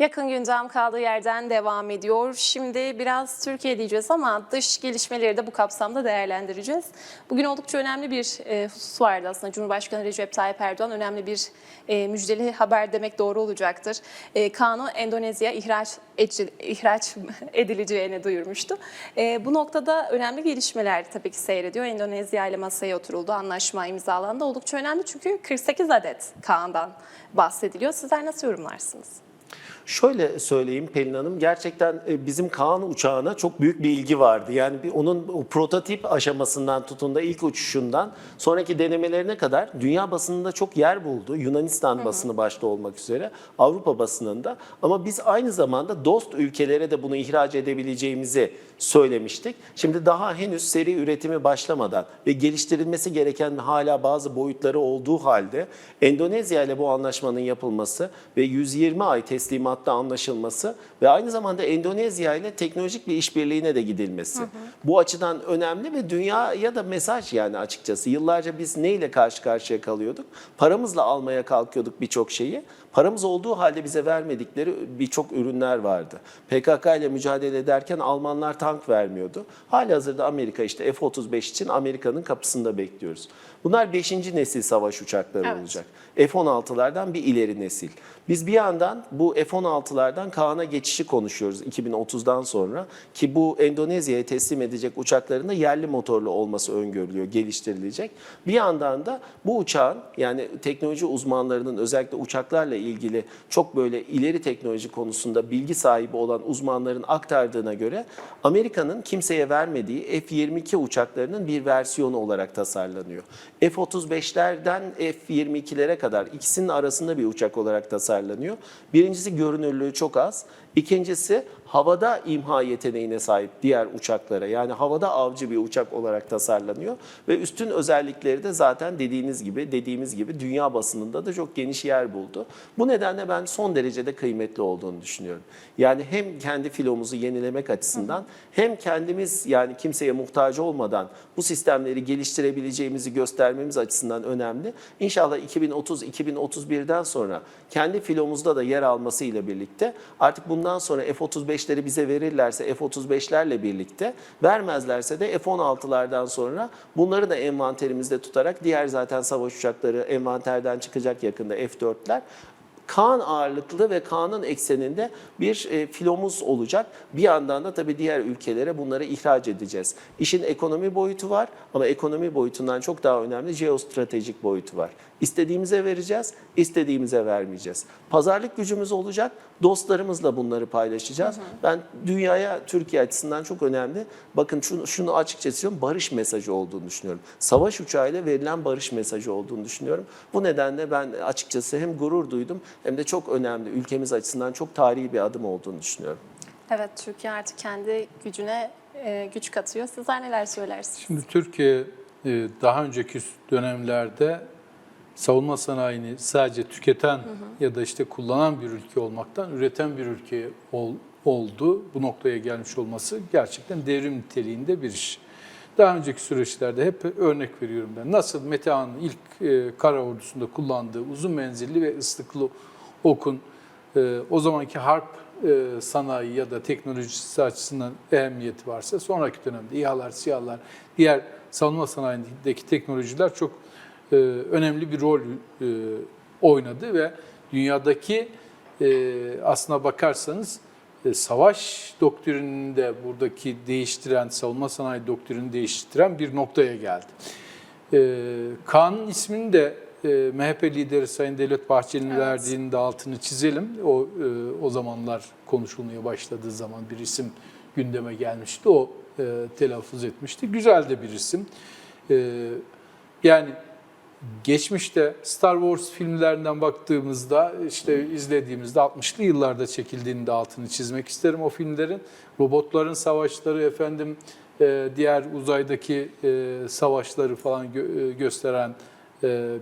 Yakın gündem kaldığı yerden devam ediyor. Şimdi biraz Türkiye diyeceğiz ama dış gelişmeleri de bu kapsamda değerlendireceğiz. Bugün oldukça önemli bir e, husus vardı aslında. Cumhurbaşkanı Recep Tayyip Erdoğan önemli bir e, müjdeli haber demek doğru olacaktır. E, Kaan'ı Endonezya ihraç, ihraç edileceğini duyurmuştu. Bu noktada önemli gelişmeler tabii ki seyrediyor. Endonezya ile masaya oturuldu, anlaşma imzalandı. Oldukça önemli çünkü 48 adet Kaan'dan bahsediliyor. Sizler nasıl yorumlarsınız? Şöyle söyleyeyim Pelin Hanım, gerçekten e, bizim Kaan uçağına çok büyük bir ilgi vardı. Yani onun o prototip aşamasından tutun da ilk uçuşundan sonraki denemelerine kadar dünya basınında çok yer buldu. Yunanistan basını başta olmak üzere, Avrupa basınında. Ama biz aynı zamanda dost ülkelere de bunu ihraç edebileceğimizi söylemiştik. Şimdi daha henüz seri üretimi başlamadan ve geliştirilmesi gereken hala bazı boyutları olduğu halde Endonezya ile bu anlaşmanın yapılması ve 120 ay teslimatta anlaşılması ve aynı zamanda Endonezya ile teknolojik bir işbirliğine de gidilmesi. Bu açıdan önemli ve dünyaya da mesaj yani açıkçası. Yıllarca biz neyle karşı karşıya kalıyorduk? Paramızla almaya kalkıyorduk birçok şeyi. Paramız olduğu halde bize vermedikleri birçok ürünler vardı. PKK ile mücadele ederken Almanlar tank vermiyordu. Halihazırda Amerika işte F-35 için Amerika'nın kapısında bekliyoruz. Bunlar 5. nesil savaş uçakları Evet. olacak. F-16'lardan bir ileri nesil. Biz bir yandan bu F-16'lardan Kaan'a geçişi konuşuyoruz 2030'dan sonra ki bu Endonezya'ya teslim edecek uçakların da yerli motorlu olması öngörülüyor, geliştirilecek. Bir yandan da bu uçağın yani teknoloji uzmanlarının özellikle uçaklarla ilgili çok böyle ileri teknoloji konusunda bilgi sahibi olan uzmanların aktardığına göre Amerika'nın kimseye vermediği F-22 uçaklarının bir versiyonu olarak tasarlanıyor. F-35'lerden F-22'lere kadar ikisinin arasında bir uçak olarak tasarlanıyor. Birincisi görünürlüğü çok az. İkincisi havada imha yeteneğine sahip diğer uçaklara yani havada avcı bir uçak olarak tasarlanıyor ve üstün özellikleri de zaten dediğiniz gibi dediğimiz gibi dünya basınında da çok geniş yer buldu. Bu nedenle ben son derecede kıymetli olduğunu düşünüyorum. Yani hem kendi filomuzu yenilemek açısından hem kendimiz yani kimseye muhtaç olmadan bu sistemleri geliştirebileceğimizi göstermemiz açısından önemli. İnşallah 2030-2031'den sonra kendi filomuzda da yer almasıyla birlikte artık bundan sonra F-35'leri bize verirlerse F-35'lerle birlikte vermezlerse de F-16'lardan sonra bunları da envanterimizde tutarak diğer zaten savaş uçakları envanterden çıkacak yakında F-4'ler Kaan ağırlıklı ve Kaan'ın ekseninde bir e, filomuz olacak. Bir yandan da tabii diğer ülkelere bunları ihraç edeceğiz. İşin ekonomi boyutu var ama ekonomi boyutundan çok daha önemli jeostratejik boyutu var. İstediğimize vereceğiz, istediğimize vermeyeceğiz. Pazarlık gücümüz olacak, dostlarımızla bunları paylaşacağız. Ben dünyaya Türkiye açısından çok önemli. Bakın şunu, şunu açıkça söylüyorum, barış mesajı olduğunu düşünüyorum. Savaş uçağıyla verilen barış mesajı olduğunu düşünüyorum. Bu nedenle ben açıkçası hem gurur duydum hem de çok önemli, ülkemiz açısından çok tarihi bir adım olduğunu düşünüyorum. Evet, Türkiye artık kendi gücüne e, güç katıyor. Sizler neler söylersiniz? Şimdi Türkiye e, daha önceki dönemlerde savunma sanayini sadece tüketen ya da işte kullanan bir ülke olmaktan üreten bir ülke ol- oldu. Bu noktaya gelmiş olması gerçekten devrim niteliğinde bir iş. Daha önceki süreçlerde hep örnek veriyorum ben. Nasıl Metehan'ın ilk e, kara ordusunda kullandığı uzun menzilli ve ıslıklı okun e, o zamanki harp e, sanayi ya da teknolojisi açısından ehemmiyeti varsa sonraki dönemde İHA'lar, SİHA'lar, diğer savunma sanayindeki teknolojiler çok e, önemli bir rol e, oynadı ve dünyadaki e, aslına bakarsanız e, savaş doktrinini de buradaki değiştiren, savunma sanayi doktrinini değiştiren bir noktaya geldi. E, Kaan'ın ismini de e, MHP lideri Sayın Devlet Bahçeli'nin Evet. verdiğinin de altını çizelim. O e, o zamanlar konuşulmaya başladığı zaman bir isim gündeme gelmişti. O e, telaffuz etmişti. Güzel de bir isim. E, yani geçmişte Star Wars filmlerinden baktığımızda işte izlediğimizde 60'lı yıllarda çekildiğini de altını çizmek isterim o filmlerin. Robotların savaşları efendim e, diğer uzaydaki e, savaşları falan gö- e, gösteren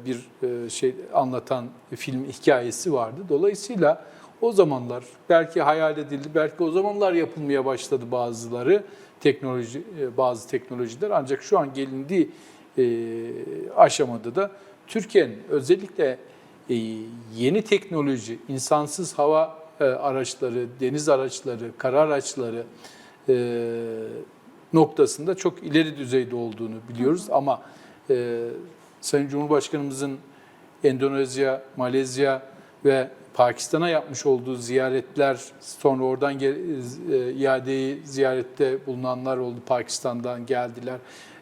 bir şey anlatan film hikayesi vardı. Dolayısıyla o zamanlar belki hayal edildi, belki o zamanlar yapılmaya başladı bazıları teknoloji bazı teknolojiler ancak şu an gelindiği e, aşamada da Türkiye'nin özellikle e, yeni teknoloji, insansız hava e, araçları, deniz araçları, kara araçları e, noktasında çok ileri düzeyde olduğunu biliyoruz. Ama e, Sayın Cumhurbaşkanımızın Endonezya, Malezya ve Pakistan'a yapmış olduğu ziyaretler, sonra oradan e, iadeyi ziyarette bulunanlar oldu, Pakistan'dan geldiler.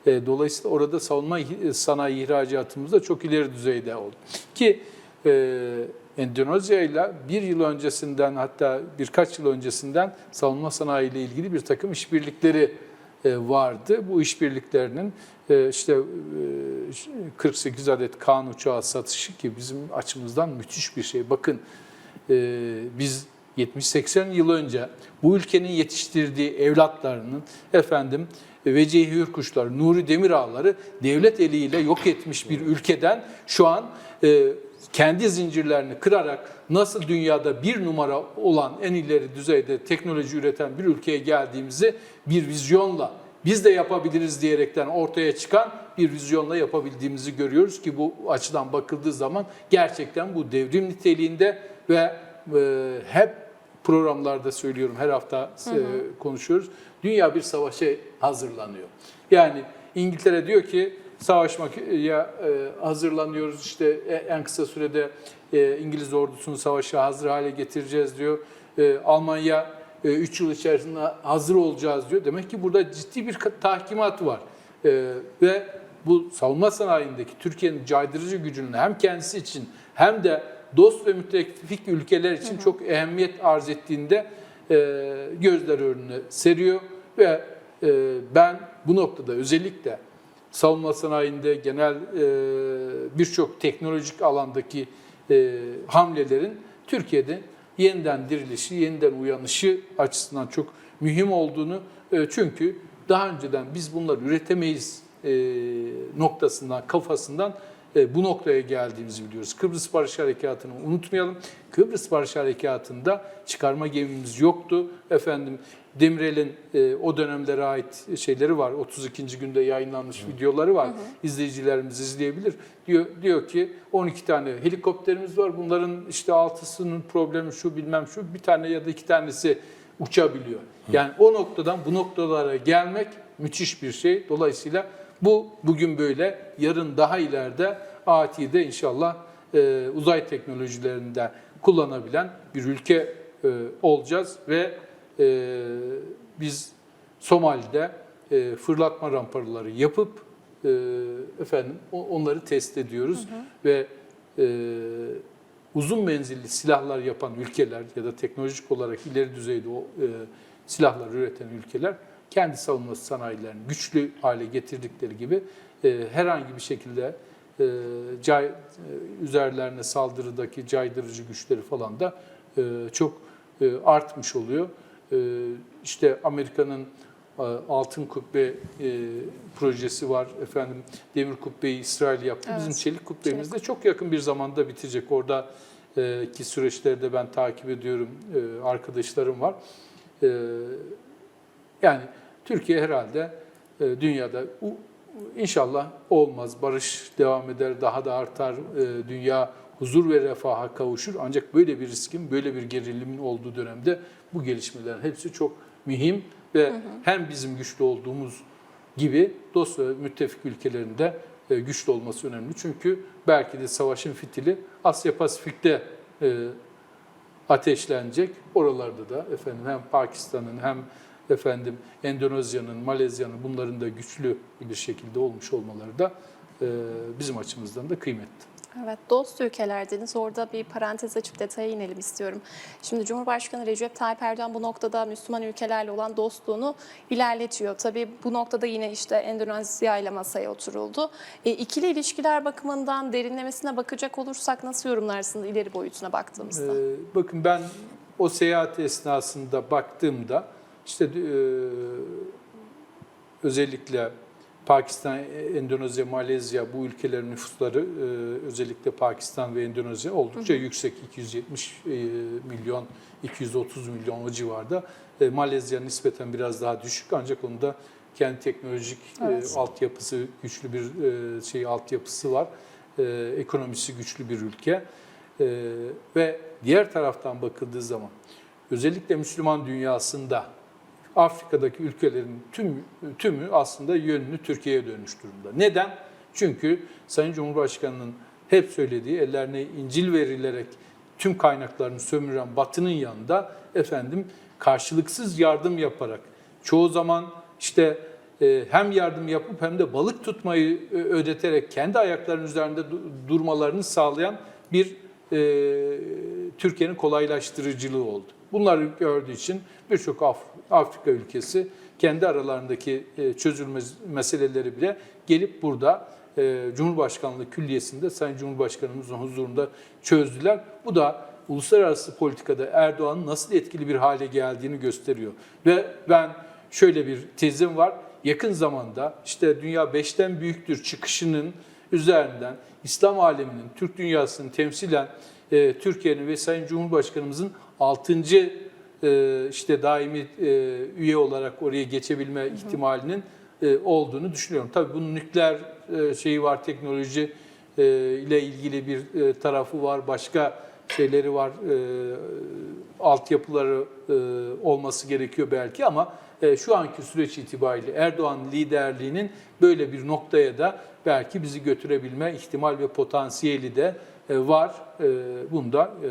E, dolayısıyla orada savunma ih- sanayi ihracatımız da çok ileri düzeyde oldu. Ki e, Endonezya ile bir yıl öncesinden hatta birkaç yıl öncesinden savunma sanayi ile ilgili bir takım işbirlikleri e, vardı. Bu işbirliklerinin e, işte e, 48 adet Kaan uçağı satışı ki bizim açımızdan müthiş bir şey. Bakın e, biz 70-80 yıl önce bu ülkenin yetiştirdiği evlatlarının efendim Vecihi Hürkuşlar, Nuri Demirağları devlet eliyle yok etmiş bir ülkeden şu an e, kendi zincirlerini kırarak nasıl dünyada bir numara olan en ileri düzeyde teknoloji üreten bir ülkeye geldiğimizi bir vizyonla biz de yapabiliriz diyerekten ortaya çıkan bir vizyonla yapabildiğimizi görüyoruz ki bu açıdan bakıldığı zaman gerçekten bu devrim niteliğinde ve e, hep programlarda söylüyorum her hafta e, konuşuyoruz. Dünya bir savaşa hazırlanıyor. Yani İngiltere diyor ki savaşmaya e, hazırlanıyoruz işte e, en kısa sürede e, İngiliz ordusunu savaşa hazır hale getireceğiz diyor. Almanya 3 yıl içerisinde hazır olacağız diyor. Demek ki burada ciddi bir tahkimat var. Ve bu savunma sanayindeki Türkiye'nin caydırıcı gücünün hem kendisi için hem de dost ve müttefik ülkeler için çok ehemmiyet arz ettiğinde gözler önüne seriyor ve ben bu noktada özellikle savunma sanayinde genel e, birçok teknolojik alandaki e, hamlelerin Türkiye'de yeniden dirilişi, yeniden uyanışı açısından çok mühim olduğunu e, çünkü daha önceden biz bunları üretemeyiz noktasından, kafasından bu noktaya geldiğimizi biliyoruz. Kıbrıs Barış Harekatı'nı unutmayalım. Kıbrıs Barış Harekatı'nda çıkarma gemimiz yoktu. Efendim Demirel'in e, o dönemlere ait şeyleri var. 32. günde yayınlanmış videoları var. İzleyicilerimiz izleyebilir. Diyor, diyor ki 12 tane helikopterimiz var. Bunların işte altısının problemi şu bilmem şu. Bir tane ya da iki tanesi uçabiliyor. Yani o noktadan bu noktalara gelmek müthiş bir şey. Dolayısıyla bu bugün böyle, yarın daha ileride ATİ'de inşallah e, uzay teknolojilerinde kullanabilen bir ülke e, olacağız ve e, biz Somali'de e, fırlatma rampaları yapıp e, efendim onları test ediyoruz ve e, uzun menzilli silahlar yapan ülkeler ya da teknolojik olarak ileri düzeyde o e, silahlar üreten ülkeler kendi savunma sanayilerini güçlü hale getirdikleri gibi e, herhangi bir şekilde e, cay, e, üzerlerine saldırıdaki caydırıcı güçleri falan da e, çok e, artmış oluyor. E, işte Amerika'nın e, Altın Kubbe e, projesi var. Efendim Demir Kubbe'yi İsrail yaptı. Evet. Bizim Çelik Kubbe'miz de çok yakın bir zamanda bitecek. Orada e, ki süreçleri de ben takip ediyorum. E, arkadaşlarım var. E, yani Türkiye herhalde e, dünyada u- inşallah olmaz. Barış devam eder, daha da artar. E, dünya huzur ve refaha kavuşur. Ancak böyle bir riskin, böyle bir gerilimin olduğu dönemde bu gelişmelerin hepsi çok mühim ve hem bizim güçlü olduğumuz gibi dost ve müttefik ülkelerinde e, güçlü olması önemli. Çünkü belki de savaşın fitili Asya Pasifik'te e, ateşlenecek. Oralarda da efendim hem Pakistan'ın hem efendim Endonezya'nın, Malezya'nın bunların da güçlü bir şekilde olmuş olmaları da e, bizim açımızdan da kıymetli. Evet, dost ülkeler dediniz. Orada bir parantez açıp detaya inelim istiyorum. Şimdi Cumhurbaşkanı Recep Tayyip Erdoğan bu noktada Müslüman ülkelerle olan dostluğunu ilerletiyor. Tabii bu noktada yine işte Endonezya ile masaya oturuldu. E, ikili ilişkiler bakımından derinlemesine bakacak olursak nasıl yorumlarsınız ileri boyutuna baktığımızda? Ee, bakın ben o seyahat esnasında baktığımda işte e, özellikle Pakistan, Endonezya, Malezya bu ülkelerin nüfusları e, özellikle Pakistan ve Endonezya oldukça yüksek 270 e, milyon 230 milyon o civarda. E, Malezya nispeten biraz daha düşük ancak onun da kendi teknolojik Evet. e, altyapısı güçlü bir e, şey altyapısı var. E, ekonomisi güçlü bir ülke. E, ve diğer taraftan bakıldığı zaman özellikle Müslüman dünyasında Afrika'daki ülkelerin tüm tümü aslında yönünü Türkiye'ye dönmüş durumda. Neden? Çünkü Sayın Cumhurbaşkanı'nın hep söylediği ellerine İncil verilerek tüm kaynaklarını sömüren Batı'nın yanında efendim karşılıksız yardım yaparak çoğu zaman işte e, hem yardım yapıp hem de balık tutmayı e, ödeterek kendi ayaklarının üzerinde du- durmalarını sağlayan bir e, Türkiye'nin kolaylaştırıcılığı oldu. Bunları gördüğü için birçok Af- Afrika ülkesi kendi aralarındaki e, çözülmez meseleleri bile gelip burada e, Cumhurbaşkanlığı Külliyesi'nde Sayın Cumhurbaşkanımızın huzurunda çözdüler. Bu da uluslararası politikada Erdoğan'ın nasıl etkili bir hale geldiğini gösteriyor. Ve ben şöyle bir tezim var. Yakın zamanda işte dünya beşten büyüktür çıkışının üzerinden İslam aleminin, Türk dünyasını temsilen e, Türkiye'nin ve Sayın Cumhurbaşkanımızın 6. e, işte daimi e, üye olarak oraya geçebilme ihtimalinin e, olduğunu düşünüyorum. Tabii bunun nükleer e, şeyi var, teknoloji e, ile ilgili bir e, tarafı var, başka şeyleri var, e, altyapıları e, olması gerekiyor belki ama e, şu anki süreç itibariyle Erdoğan liderliğinin böyle bir noktaya da belki bizi götürebilme ihtimal ve potansiyeli de var. E, bunu da e,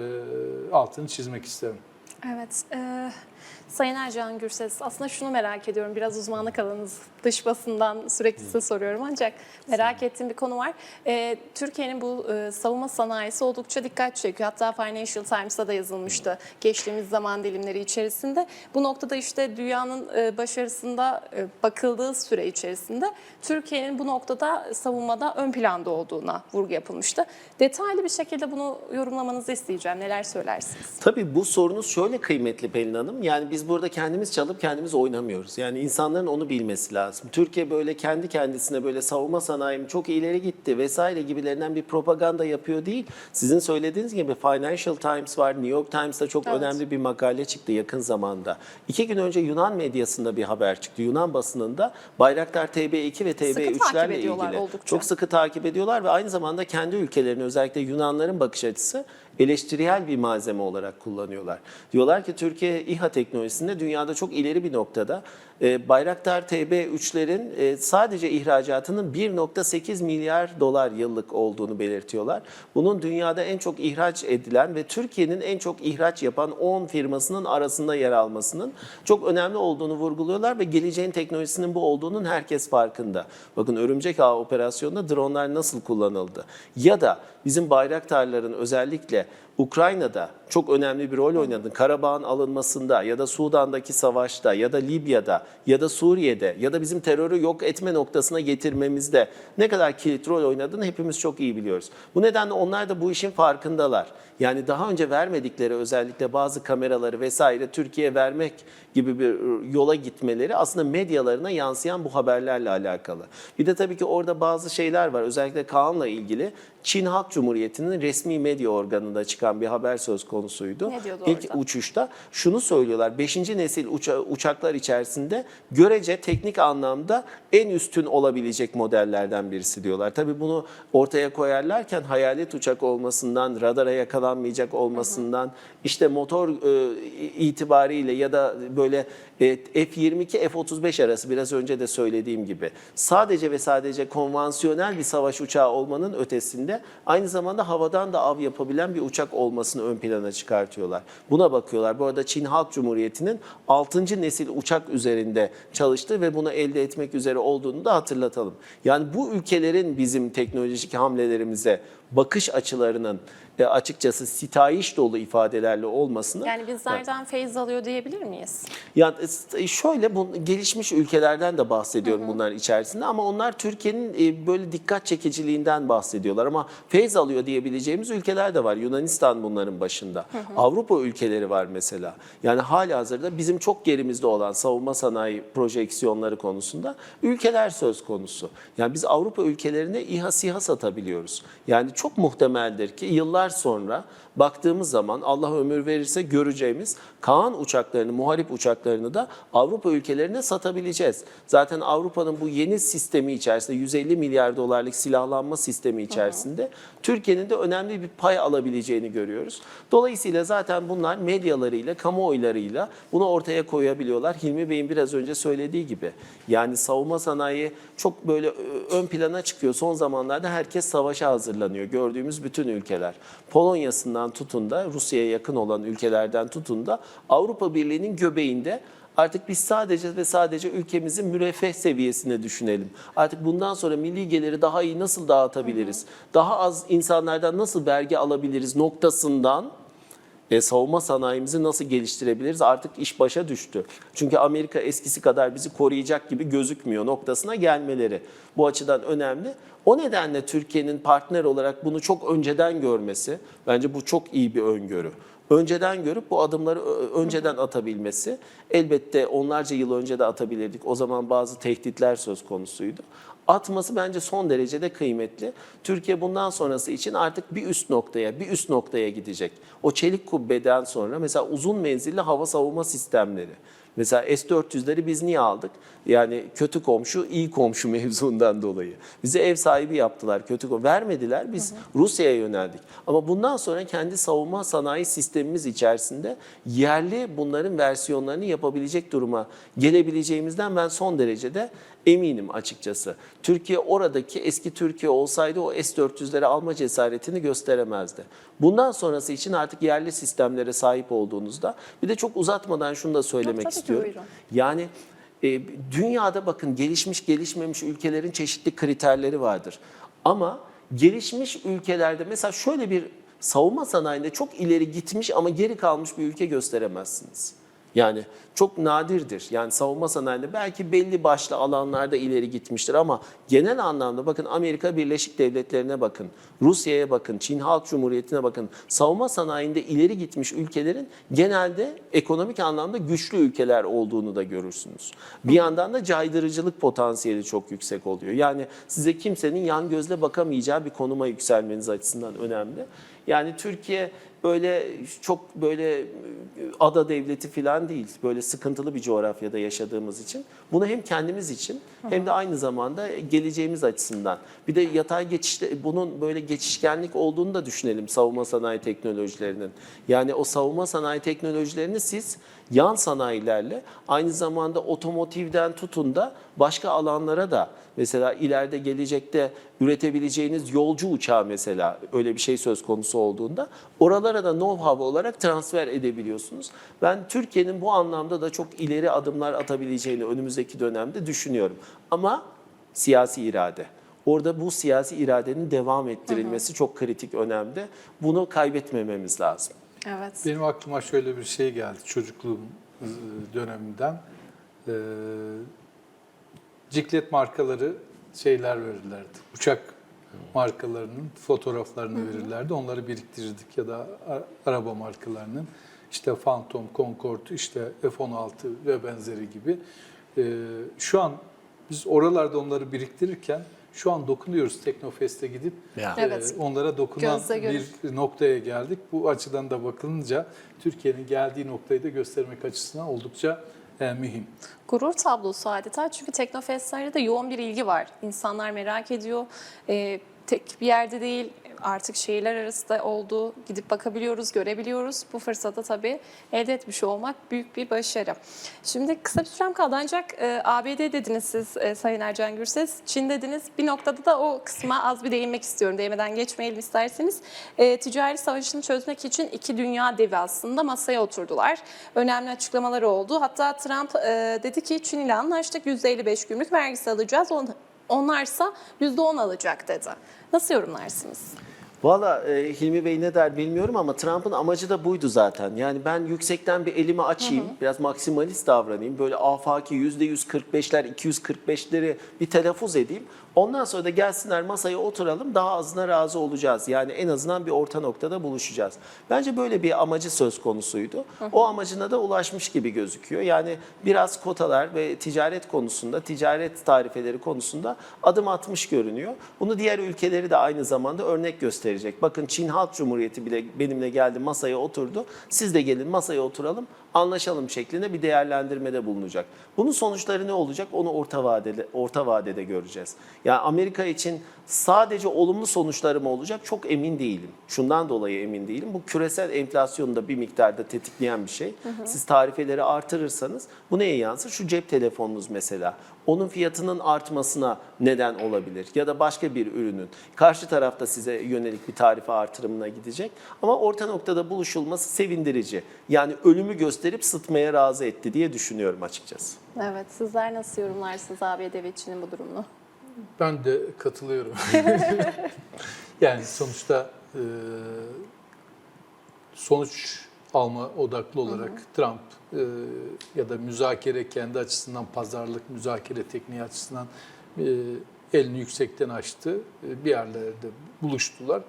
altını çizmek isterim. Evet. e, Sayın Ercan Gürses, aslında şunu merak ediyorum. Biraz uzmanlık alanınız dış basından sürekli size soruyorum ancak merak ettiğim bir konu var. E, Türkiye'nin bu e, savunma sanayisi oldukça dikkat çekiyor. Hatta Financial Times'ta da yazılmıştı geçtiğimiz zaman dilimleri içerisinde. Bu noktada işte dünyanın e, başarısında e, bakıldığı süre içerisinde Türkiye'nin bu noktada savunmada ön planda olduğuna vurgu yapılmıştı. Detaylı bir şekilde bunu yorumlamanızı isteyeceğim. Neler söylersiniz? Tabii bu sorunuz şöyle kıymetli Pelin Hanım. Yani biz burada kendimiz çalıp kendimiz oynamıyoruz. Yani insanların onu bilmesi lazım. Türkiye böyle kendi kendisine böyle savunma sanayim çok ileri gitti vesaire gibilerinden bir propaganda yapıyor değil. Sizin söylediğiniz gibi Financial Times var, New York Times'ta çok Evet. önemli bir makale çıktı yakın zamanda. İki gün önce Yunan medyasında bir haber çıktı. Yunan basınında Bayraktar TB2 ve takip TB3'lerle ediyorlar ilgili oldukça. çok sıkı takip ediyorlar ve aynı zamanda kendi ülkelerini özellikle Yunanların bakış açısı eleştirel bir malzeme olarak kullanıyorlar. Diyorlar ki Türkiye İHA teknolojisinde dünyada çok ileri bir noktada. Ee, Bayraktar TB3'lerin e, sadece ihracatının 1.8 milyar dolar yıllık olduğunu belirtiyorlar. Bunun dünyada en çok ihraç edilen ve Türkiye'nin en çok ihraç yapan 10 firmasının arasında yer almasının çok önemli olduğunu vurguluyorlar ve geleceğin teknolojisinin bu olduğunun herkes farkında. Bakın Örümcek Ağı operasyonunda dronlar nasıl kullanıldı? Ya da bizim bayraktarların özellikle Ukrayna'da çok önemli bir rol oynadı. Karabağ'ın alınmasında ya da Sudan'daki savaşta ya da Libya'da ya da Suriye'de ya da bizim terörü yok etme noktasına getirmemizde ne kadar kilit rol oynadığını hepimiz çok iyi biliyoruz. Bu nedenle onlar da bu işin farkındalar. Yani daha önce vermedikleri özellikle bazı kameraları vesaire Türkiye'ye vermek gibi bir yola gitmeleri aslında medyalarına yansıyan bu haberlerle alakalı. Bir de tabii ki orada bazı şeyler var. Özellikle Kaan'la ilgili Çin Halk Cumhuriyeti'nin resmi medya organında çıkan bir haber söz konusuydu. Ne diyordu İlk orada? uçuşta şunu söylüyorlar. 5. nesil uça- uçaklar içerisinde görece teknik anlamda en üstün olabilecek modellerden birisi diyorlar. Tabii bunu ortaya koyarlarken hayalet uçak olmasından, radara yakalanmayacak olmasından, işte motor e, itibariyle ya da böyle e, F-22, F-35 arası biraz önce de söylediğim gibi sadece ve sadece konvansiyonel bir savaş uçağı olmanın ötesinde aynı zamanda havadan da av yapabilen bir uçak olmasını ön plana çıkartıyorlar. Buna bakıyorlar. Bu arada Çin Halk Cumhuriyeti'nin 6. nesil uçak üzerinde çalıştı ve bunu elde etmek üzere olduğunu da hatırlatalım. Yani bu ülkelerin bizim teknolojik hamlelerimize bakış açılarının e, açıkçası sitayiş dolu ifadelerle olmasını Yani bizlerden feyiz alıyor diyebilir miyiz? ya e, şöyle bu gelişmiş ülkelerden de bahsediyorum bunlar içerisinde ama onlar Türkiye'nin e, böyle dikkat çekiciliğinden bahsediyorlar ama feyz alıyor diyebileceğimiz ülkeler de var. Yunanistan bunların başında. Avrupa ülkeleri var mesela. Yani hali hazırda bizim çok gerimizde olan savunma sanayi projeksiyonları konusunda ülkeler söz konusu. Yani biz Avrupa ülkelerine İHA SİHA satabiliyoruz. Yani çok muhtemeldir ki yıllar sonra baktığımız zaman Allah ömür verirse göreceğimiz Kaan uçaklarını, muharip uçaklarını da Avrupa ülkelerine satabileceğiz. Zaten Avrupa'nın bu yeni sistemi içerisinde 150 milyar dolarlık silahlanma sistemi içerisinde Türkiye'nin de önemli bir pay alabileceğini görüyoruz. Dolayısıyla zaten bunlar medyalarıyla, kamuoylarıyla bunu ortaya koyabiliyorlar. Hilmi Bey'in biraz önce söylediği gibi. Yani savunma sanayi çok böyle ö- ön plana çıkıyor. Son zamanlarda herkes savaşa hazırlanıyor. Gördüğümüz bütün ülkeler. Polonya'sından tutun da Rusya'ya yakın olan ülkelerden tutun da Avrupa Birliği'nin göbeğinde Artık biz sadece ve sadece ülkemizin müreffeh seviyesine düşünelim. Artık bundan sonra milli geliri daha iyi nasıl dağıtabiliriz? Daha az insanlardan nasıl vergi alabiliriz noktasından e, savunma sanayimizi nasıl geliştirebiliriz? Artık iş başa düştü. Çünkü Amerika eskisi kadar bizi koruyacak gibi gözükmüyor noktasına gelmeleri. Bu açıdan önemli. O nedenle Türkiye'nin partner olarak bunu çok önceden görmesi, bence bu çok iyi bir öngörü. Önceden görüp bu adımları önceden atabilmesi, elbette onlarca yıl önce de atabilirdik. O zaman bazı tehditler söz konusuydu. Atması bence son derecede kıymetli. Türkiye bundan sonrası için artık bir üst noktaya, bir üst noktaya gidecek. O çelik kubbeden sonra mesela uzun menzilli hava savunma sistemleri. Mesela S-400'leri biz niye aldık? Yani kötü komşu, iyi komşu mevzundan dolayı. Bize ev sahibi yaptılar, kötü komşu. Vermediler, biz Rusya'ya yöneldik. Ama bundan sonra kendi savunma sanayi sistemimiz içerisinde yerli bunların versiyonlarını yapabilecek duruma gelebileceğimizden ben son derecede eminim açıkçası. Türkiye oradaki eski Türkiye olsaydı o S-400'leri alma cesaretini gösteremezdi. Bundan sonrası için artık yerli sistemlere sahip olduğunuzda bir de çok uzatmadan şunu da söylemek Tabii istiyorum. Yani e, dünyada bakın gelişmiş gelişmemiş ülkelerin çeşitli kriterleri vardır. Ama gelişmiş ülkelerde mesela şöyle bir savunma sanayinde çok ileri gitmiş ama geri kalmış bir ülke gösteremezsiniz. Yani çok nadirdir. Yani savunma sanayinde belki belli başlı alanlarda ileri gitmiştir ama genel anlamda bakın Amerika Birleşik Devletleri'ne bakın, Rusya'ya bakın, Çin Halk Cumhuriyeti'ne bakın. Savunma sanayinde ileri gitmiş ülkelerin genelde ekonomik anlamda güçlü ülkeler olduğunu da görürsünüz. Bir yandan da caydırıcılık potansiyeli çok yüksek oluyor. Yani size kimsenin yan gözle bakamayacağı bir konuma yükselmeniz açısından önemli. Yani Türkiye böyle çok böyle e, ada devleti falan değil. Böyle sıkıntılı bir coğrafyada yaşadığımız için. Bunu hem kendimiz için hem de aynı zamanda geleceğimiz açısından. Bir de yatay geçişte bunun böyle geçişkenlik olduğunu da düşünelim savunma sanayi teknolojilerinin. Yani o savunma sanayi teknolojilerini siz yan sanayilerle aynı zamanda otomotivden tutun da başka alanlara da mesela ileride gelecekte üretebileceğiniz yolcu uçağı mesela öyle bir şey söz konusu olduğunda oralara da know-how olarak transfer edebiliyorsunuz. Ben Türkiye'nin bu anlamda da çok ileri adımlar atabileceğini önümüzdeki dönemde düşünüyorum. Ama siyasi irade. Orada bu siyasi iradenin devam ettirilmesi çok kritik önemli. Bunu kaybetmememiz lazım. Evet. Benim aklıma şöyle bir şey geldi çocukluğum e, döneminden. Ee, ciklet markaları şeyler verirlerdi. Uçak markalarının fotoğraflarını verirlerdi. Onları biriktirirdik ya da araba markalarının. işte Phantom, Concorde, işte F-16 ve benzeri gibi. Ee, şu an biz oralarda onları biriktirirken şu an dokunuyoruz Teknofest'e gidip Ya. e, Evet. onlara dokunan bir noktaya geldik. Bu açıdan da bakılınca Türkiye'nin geldiği noktayı da göstermek açısından oldukça e, mühim. Gurur tablosu adeta çünkü teknofestlerde de yoğun bir ilgi var. İnsanlar merak ediyor. Ee, tek bir yerde değil artık şehirler arası da oldu. Gidip bakabiliyoruz, görebiliyoruz. Bu fırsatı tabii elde etmiş olmak büyük bir başarı. Şimdi kısa bir sürem kaldı ancak e, ABD dediniz siz e, Sayın Ercan Gürses. Çin dediniz. Bir noktada da o kısma az bir değinmek istiyorum. Değmeden geçmeyelim isterseniz. E, ticari savaşını çözmek için iki dünya devi aslında masaya oturdular. Önemli açıklamaları oldu. Hatta Trump e, dedi ki Çin ile anlaştık %55 gümrük vergisi alacağız. On- Onlarsa %10 alacak dedi. Nasıl yorumlarsınız? Valla e, Hilmi Bey ne der bilmiyorum ama Trump'ın amacı da buydu zaten. Yani ben yüksekten bir elimi açayım, biraz maksimalist davranayım. Böyle afaki %145'ler, 245'leri bir telaffuz edeyim. Ondan sonra da gelsinler masaya oturalım daha azına razı olacağız. Yani en azından bir orta noktada buluşacağız. Bence böyle bir amacı söz konusuydu. O amacına da ulaşmış gibi gözüküyor. Yani biraz kotalar ve ticaret konusunda, ticaret tarifeleri konusunda adım atmış görünüyor. Bunu diğer ülkeleri de aynı zamanda örnek gösterecek. Bakın Çin Halk Cumhuriyeti bile benimle geldi masaya oturdu. Siz de gelin masaya oturalım anlaşalım şeklinde bir değerlendirmede bulunacak. Bunun sonuçları ne olacak onu orta vadede orta vadede göreceğiz. Yani Amerika için sadece olumlu sonuçları mı olacak çok emin değilim. Şundan dolayı emin değilim. Bu küresel enflasyonu da bir miktarda tetikleyen bir şey. Siz tarifeleri artırırsanız bu neye yansır? Şu cep telefonunuz mesela. Onun fiyatının artmasına neden olabilir. Ya da başka bir ürünün. Karşı tarafta size yönelik bir tarife artırımına gidecek. Ama orta noktada buluşulması sevindirici. Yani ölümü gösterip sıtmaya razı etti diye düşünüyorum açıkçası. Evet, sizler nasıl yorumlarsınız ve Çin'in bu durumunu? Ben de katılıyorum. yani sonuçta sonuç alma odaklı olarak Trump e, ya da müzakere kendi açısından pazarlık müzakere tekniği açısından e, elini yüksekten açtı. E, bir yerlerde buluştular.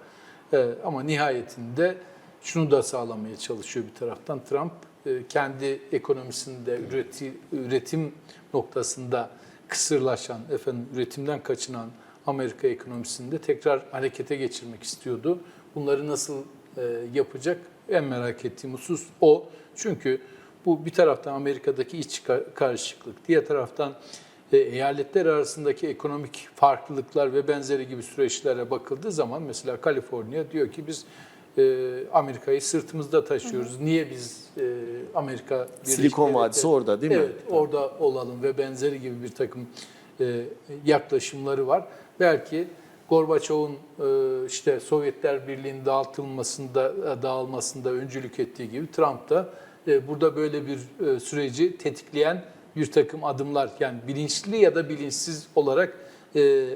E, ama nihayetinde şunu da sağlamaya çalışıyor bir taraftan Trump e, kendi ekonomisinde üreti, üretim noktasında kısırlaşan, efendim üretimden kaçınan Amerika ekonomisinde tekrar harekete geçirmek istiyordu. Bunları nasıl e, yapacak? En merak ettiğim husus o. Çünkü bu bir taraftan Amerika'daki iç ka- karışıklık, diğer taraftan e, eyaletler arasındaki ekonomik farklılıklar ve benzeri gibi süreçlere bakıldığı zaman mesela Kaliforniya diyor ki biz e, Amerika'yı sırtımızda taşıyoruz. Niye biz e, Amerika Silikon Vadisi orada değil mi? Evet, orada olalım ve benzeri gibi bir takım e, yaklaşımları var. Belki Gorbaçov'un e, işte Sovyetler Birliği'nin dağıtılmasında, e, dağılmasında öncülük ettiği gibi Trump da e, burada böyle bir süreci tetikleyen bir takım adımlar yani bilinçli ya da bilinçsiz olarak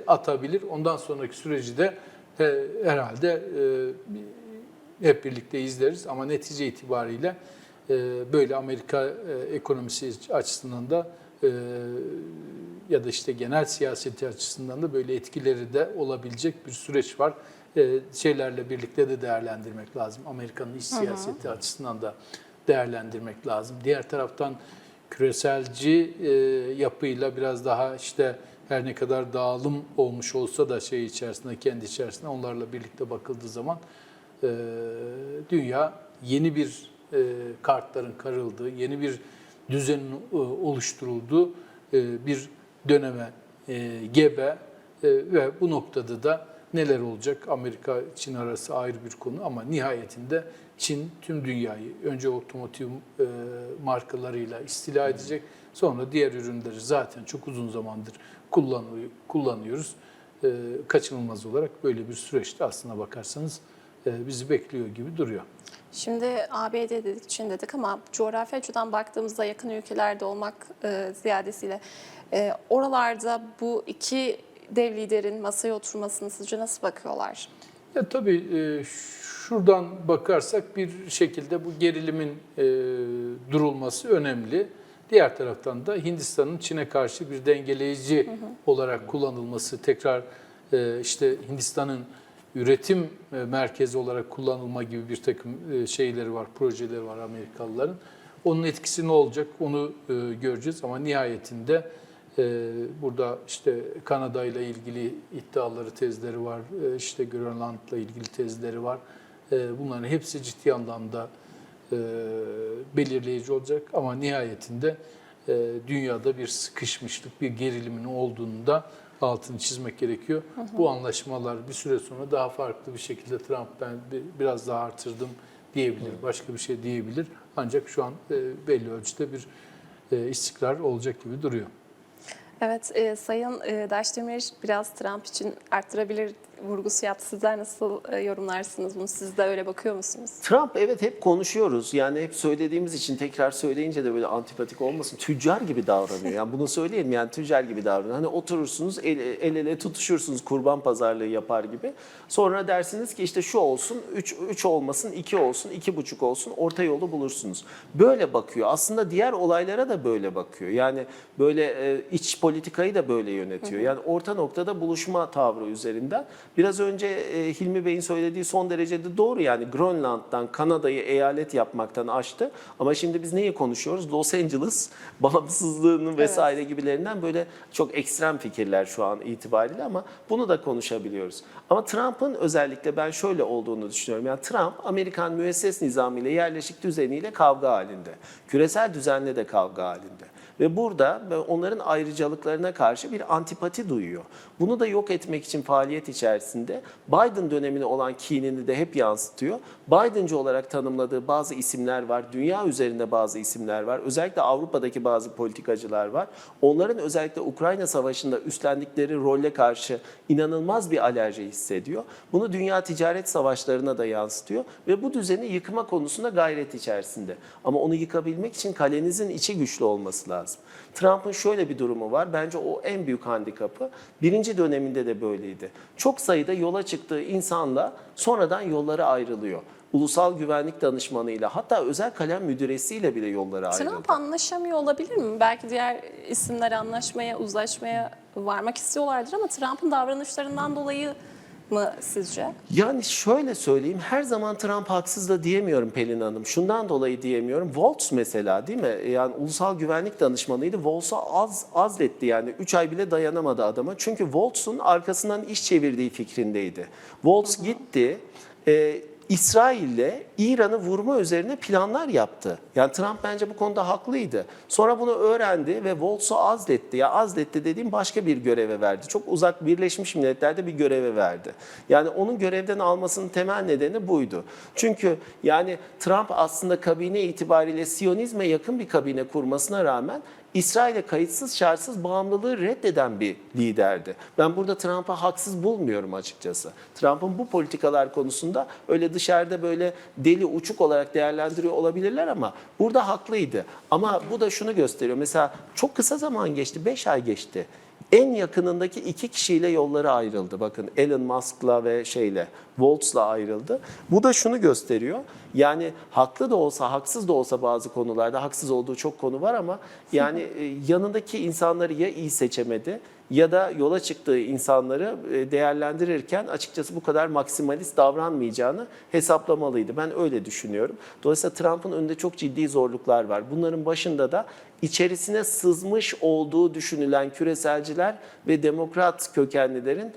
atabilir. Ondan sonraki süreci de herhalde hep birlikte izleriz ama netice itibariyle böyle Amerika ekonomisi açısından da ya da işte genel siyaseti açısından da böyle etkileri de olabilecek bir süreç var. E, şeylerle birlikte de değerlendirmek lazım. Amerika'nın iç siyaseti açısından da değerlendirmek lazım. Diğer taraftan küreselci e, yapıyla biraz daha işte her ne kadar dağılım olmuş olsa da şey içerisinde, kendi içerisinde onlarla birlikte bakıldığı zaman e, dünya yeni bir e, kartların karıldığı, yeni bir düzenin e, oluşturulduğu e, bir döneme e, gebe ve bu noktada da neler olacak? Amerika Çin arası ayrı bir konu ama nihayetinde Çin tüm dünyayı önce otomotiv markalarıyla istila edecek. Sonra diğer ürünleri zaten çok uzun zamandır kullanıyor, kullanıyoruz. Kaçınılmaz olarak böyle bir süreçte aslına bakarsanız bizi bekliyor gibi duruyor. Şimdi ABD dedik, Çin dedik ama coğrafi açıdan baktığımızda yakın ülkelerde olmak e, ziyadesiyle e, oralarda bu iki dev liderin masaya oturmasını sizce nasıl bakıyorlar? Ya tabii e, şuradan bakarsak bir şekilde bu gerilimin e, durulması önemli. Diğer taraftan da Hindistan'ın Çin'e karşı bir dengeleyici olarak kullanılması, tekrar e, işte Hindistan'ın üretim e, merkezi olarak kullanılma gibi bir takım e, şeyleri var, projeleri var Amerikalıların. Onun etkisi ne olacak onu e, göreceğiz ama nihayetinde burada işte Kanada ile ilgili iddiaları, tezleri var, işte Grönland'la ilgili tezleri var. Bunların hepsi ciddi anlamda belirleyici olacak ama nihayetinde dünyada bir sıkışmışlık, bir gerilimin olduğunu da altını çizmek gerekiyor. Bu anlaşmalar bir süre sonra daha farklı bir şekilde Trump ben bir- biraz daha artırdım diyebilir, başka bir şey diyebilir. Ancak şu an e, belli ölçüde bir e, istikrar olacak gibi duruyor. Evet, e, Sayın e, Daşdemir biraz Trump için arttırabilir vurgusu yaptı. Sizler nasıl e, yorumlarsınız bunu? Siz de öyle bakıyor musunuz? Trump evet hep konuşuyoruz. Yani hep söylediğimiz için tekrar söyleyince de böyle antipatik olmasın. Tüccar gibi davranıyor. Yani bunu söyleyelim yani tüccar gibi davranıyor. Hani oturursunuz el, el ele tutuşursunuz kurban pazarlığı yapar gibi. Sonra dersiniz ki işte şu olsun, 3 3 olmasın, 2 olsun, iki buçuk olsun. Orta yolu bulursunuz. Böyle bakıyor. Aslında diğer olaylara da böyle bakıyor. Yani böyle e, iç politikayı da böyle yönetiyor. Yani orta noktada buluşma tavrı üzerinden. Biraz önce e, Hilmi Bey'in söylediği son derece de doğru. Yani Grönland'dan Kanada'yı eyalet yapmaktan açtı. Ama şimdi biz neyi konuşuyoruz? Los Angeles bağımsızlığının vesaire gibilerinden böyle çok ekstrem fikirler şu an itibariyle ama bunu da konuşabiliyoruz. Ama Trump'ın özellikle ben şöyle olduğunu düşünüyorum. Yani Trump Amerikan müesses nizamıyla yerleşik düzeniyle kavga halinde. Küresel düzenle de kavga halinde. Ve burada onların ayrıcalıklarına karşı bir antipati duyuyor. Bunu da yok etmek için faaliyet içerisinde Biden dönemine olan kinini de hep yansıtıyor. Biden'cı olarak tanımladığı bazı isimler var. Dünya üzerinde bazı isimler var. Özellikle Avrupa'daki bazı politikacılar var. Onların özellikle Ukrayna Savaşı'nda üstlendikleri rolle karşı inanılmaz bir alerji hissediyor. Bunu dünya ticaret savaşlarına da yansıtıyor ve bu düzeni yıkma konusunda gayret içerisinde. Ama onu yıkabilmek için kalenizin içi güçlü olması lazım. Trump'ın şöyle bir durumu var. Bence o en büyük handikapı. Birinci döneminde de böyleydi. Çok sayıda yola çıktığı insanla sonradan yolları ayrılıyor. Ulusal Güvenlik Danışmanı'yla hatta özel kalem müdüresiyle bile yolları ayrıldı. Trump anlaşamıyor olabilir mi? Belki diğer isimler anlaşmaya, uzlaşmaya varmak istiyorlardır ama Trump'ın davranışlarından dolayı mı sizce? Yani şöyle söyleyeyim, her zaman Trump haksız da diyemiyorum Pelin Hanım. Şundan dolayı diyemiyorum. Waltz mesela değil mi? Yani ulusal güvenlik danışmanıydı. Waltz'a az azletti yani. 3 ay bile dayanamadı adama. Çünkü Waltz'un arkasından iş çevirdiği fikrindeydi. Waltz gitti. E, İsrail'le İran'ı vurma üzerine planlar yaptı. Yani Trump bence bu konuda haklıydı. Sonra bunu öğrendi ve Waltz'u azletti. Ya azletti dediğim başka bir göreve verdi. Çok uzak Birleşmiş Milletler'de bir göreve verdi. Yani onun görevden almasının temel nedeni buydu. Çünkü yani Trump aslında kabine itibariyle Siyonizme yakın bir kabine kurmasına rağmen İsrail'e kayıtsız şartsız bağımlılığı reddeden bir liderdi. Ben burada Trump'ı haksız bulmuyorum açıkçası. Trump'ın bu politikalar konusunda öyle dışarıda böyle deli uçuk olarak değerlendiriyor olabilirler ama burada haklıydı. Ama bu da şunu gösteriyor. Mesela çok kısa zaman geçti, 5 ay geçti. En yakınındaki iki kişiyle yolları ayrıldı. Bakın Elon Musk'la ve şeyle, Waltz'la ayrıldı. Bu da şunu gösteriyor. Yani haklı da olsa, haksız da olsa bazı konularda, haksız olduğu çok konu var ama yani e, yanındaki insanları ya iyi seçemedi ya da yola çıktığı insanları e, değerlendirirken açıkçası bu kadar maksimalist davranmayacağını hesaplamalıydı. Ben öyle düşünüyorum. Dolayısıyla Trump'ın önünde çok ciddi zorluklar var. Bunların başında da içerisine sızmış olduğu düşünülen küreselciler ve demokrat kökenlilerin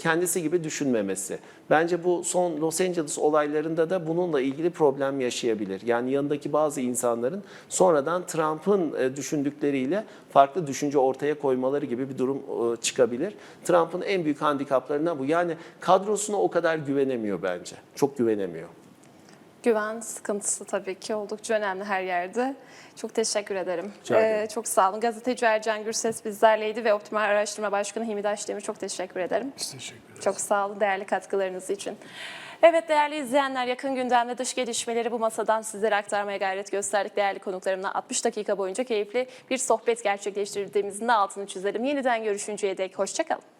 kendisi gibi düşünmemesi. Bence bu son Los Angeles olaylarında da bununla ilgili problem yaşayabilir. Yani yanındaki bazı insanların sonradan Trump'ın e, düşündükleriyle farklı düşünce ortaya koymaları gibi bir durum e, çıkabilir. Trump'ın en büyük handikaplarından bu. Yani kadrosuna o kadar güvenemiyor bence. Çok güvenemiyor. Güven sıkıntısı tabii ki oldukça önemli her yerde. Çok teşekkür ederim. Ederim. Ee, çok sağ olun. Gazeteci Ercan Gürses bizlerleydi ve Optimal Araştırma Başkanı Himidaş Demir çok teşekkür ederim. Biz teşekkür ederiz. Çok sağ olun değerli katkılarınız için. Evet değerli izleyenler yakın gündemde dış gelişmeleri bu masadan sizlere aktarmaya gayret gösterdik. Değerli konuklarımla 60 dakika boyunca keyifli bir sohbet gerçekleştirdiğimizin de altını çizelim. Yeniden görüşünceye dek hoşçakalın.